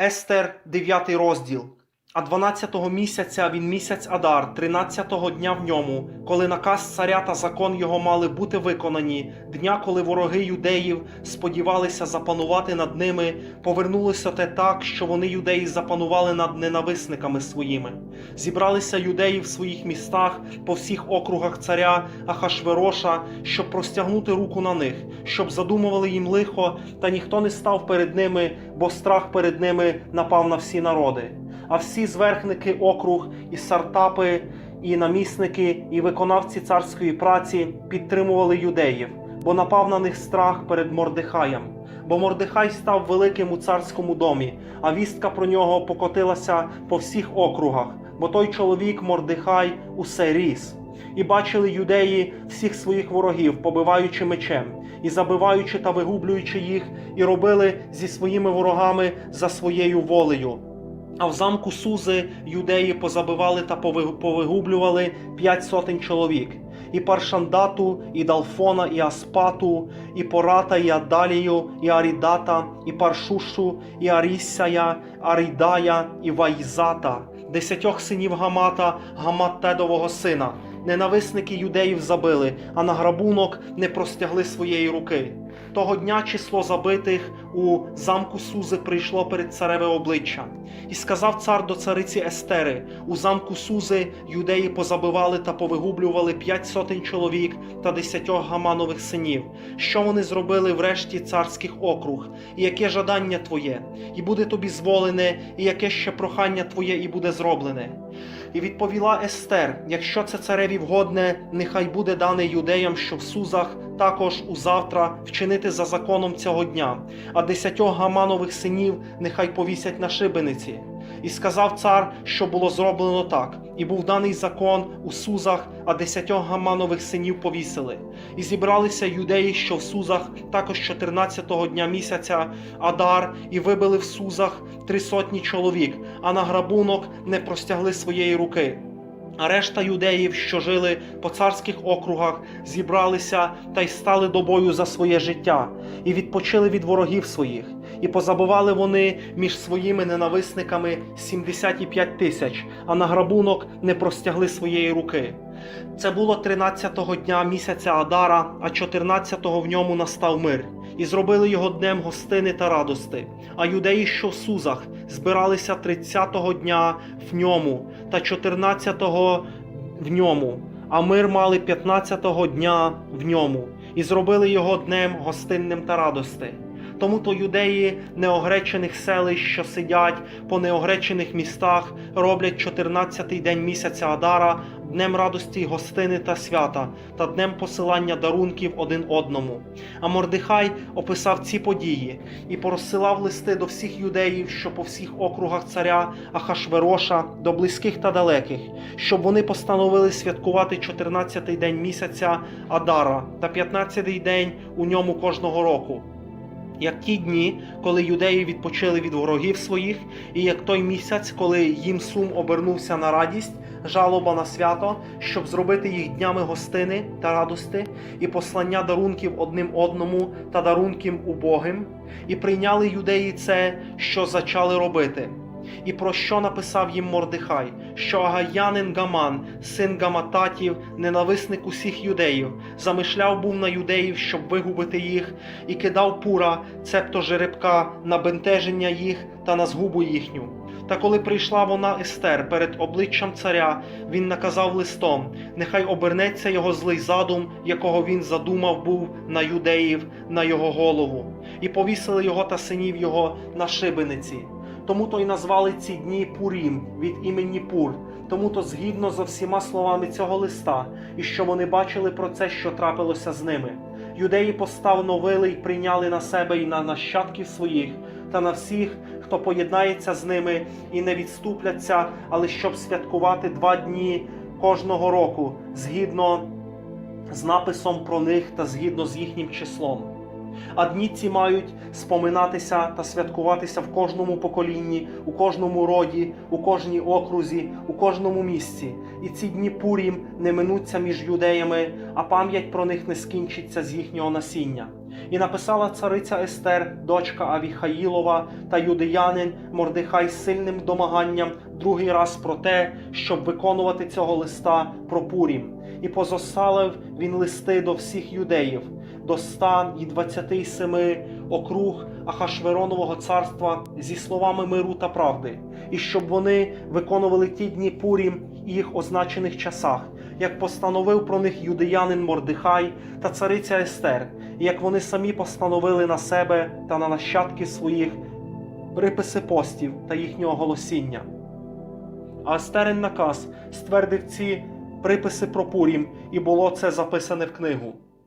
Естер, 9 розділ. А 12-го місяця він місяць Адар, 13-го дня в ньому, коли наказ царя та закон його мали бути виконані, дня, коли вороги юдеїв сподівалися запанувати над ними, повернулося те так, що вони юдеї запанували над ненависниками своїми. Зібралися юдеї в своїх містах по всіх округах царя Ахашвероша, щоб простягнути руку на них, щоб задумували їм лихо, та ніхто не став перед ними, бо страх перед ними напав на всі народи. А всі зверхники округ, і сартапи, і намісники, і виконавці царської праці підтримували юдеїв, бо напав на них страх перед Мордехаєм. Бо Мордехай став великим у царському домі, а вістка про нього покотилася по всіх округах, бо той чоловік Мордехай усе ріс. І бачили юдеї всіх своїх ворогів, побиваючи мечем, і забиваючи та вигублюючи їх, і робили зі своїми ворогами за своєю волею. А в замку Сузи юдеї позабивали та повигублювали п'ять сотень чоловік. І Паршандату, і Далфона, і Аспату, і Пората, і Адалію, і Арідата, і Паршушу, і Арісяя, Арідая, і Вайзата, десятьох синів Гамата, Гаматтедового сина. Ненависники юдеїв забили, а на грабунок не простягли своєї руки. Того дня число забитих у замку Сузи прийшло перед цареве обличчя. І сказав цар до цариці Естери: у замку Сузи юдеї позабивали та повигублювали п'ять сотень чоловік та десятьох гаманових синів. Що вони зробили врешті царських округ, і яке жадання твоє, і буде тобі зволене, і яке ще прохання твоє, і буде зроблене. І відповіла Естер: якщо це цареві вгодне, нехай буде дане юдеям, що в Сузах також узавтра вчинити за законом цього дня, а десятьох гаманових синів нехай повісять на шибениці. І сказав цар, що було зроблено так, і був даний закон у Сузах, а десятьох гаманових синів повісили. І зібралися юдеї, що в Сузах, також 14-го дня місяця Адар, і вибили в Сузах три сотні чоловік, а на грабунок не простягли своєї руки. А решта юдеїв, що жили по царських округах, зібралися та й стали до бою за своє життя, і відпочили від ворогів своїх, і позабивали вони між своїми ненависниками 75 тисяч, а на грабунок не простягли своєї руки. Це було 13-го дня місяця Адара, а 14-го в ньому настав мир. І зробили його днем гостини та радости. А юдеї, що в Сузах, збиралися 30-го дня в ньому, та 14-го в ньому, а мир мали 15-го дня в ньому, і зробили його днем гостинним та радости. Тому то юдеї неогречених селищ, що сидять по неогречених містах, роблять 14-й день місяця Адара, днем радості гостини та свята, та днем посилання дарунків один одному. А Мордехай описав ці події і порозсилав листи до всіх юдеїв, що по всіх округах царя Ахашвероша, до близьких та далеких, щоб вони постановили святкувати 14-й день місяця Адара та 15-й день у ньому кожного року як ті дні, коли юдеї відпочили від ворогів своїх, і як той місяць, коли їм сум обернувся на радість, жалоба на свято, щоб зробити їх днями гостини та радости, і послання дарунків одним одному та дарунків убогим, і прийняли юдеї це, що зачали робити. І про що написав їм Мордехай, що агаянин Гаман, син Гамататів, ненависник усіх юдеїв, замишляв був на юдеїв, щоб вигубити їх, і кидав пура, цебто жеребка, на бентеження їх та на згубу їхню. Та коли прийшла вона Естер перед обличчям царя, він наказав листом: нехай обернеться його злий задум, якого він задумав був на юдеїв, на його голову, і повісили його та синів його на шибениці. Тому то й назвали ці дні Пурім від імені Пур, тому то згідно за всіма словами цього листа, і що вони бачили про це, що трапилося з ними. Юдеї постановили й прийняли на себе і на нащадків своїх, та на всіх, хто поєднається з ними і не відступляться, але щоб святкувати два дні кожного року, згідно з написом про них та згідно з їхнім числом. А дні ці мають споминатися та святкуватися в кожному поколінні, у кожному роді, у кожній окрузі, у кожному місці. І ці дні Пурім не минуться між юдеями, а пам'ять про них не скінчиться з їхнього насіння. І написала цариця Естер, дочка Авіхаїлова та юдеянин Мордехай з сильним домаганням другий раз про те, щоб виконувати цього листа про Пурім. І позосалив він листи до всіх юдеїв, до ста і двадцяти семи округ Ахашверонового царства зі словами миру та правди, і щоб вони виконували ті дні Пурім і їх означених часах, як постановив про них юдеянин Мордехай та цариця Естер, і як вони самі постановили на себе та на нащадки своїх приписи постів та їхнього голосіння. А Естерин наказ ствердив ці приписи про Пурім, і було це записане в книгу.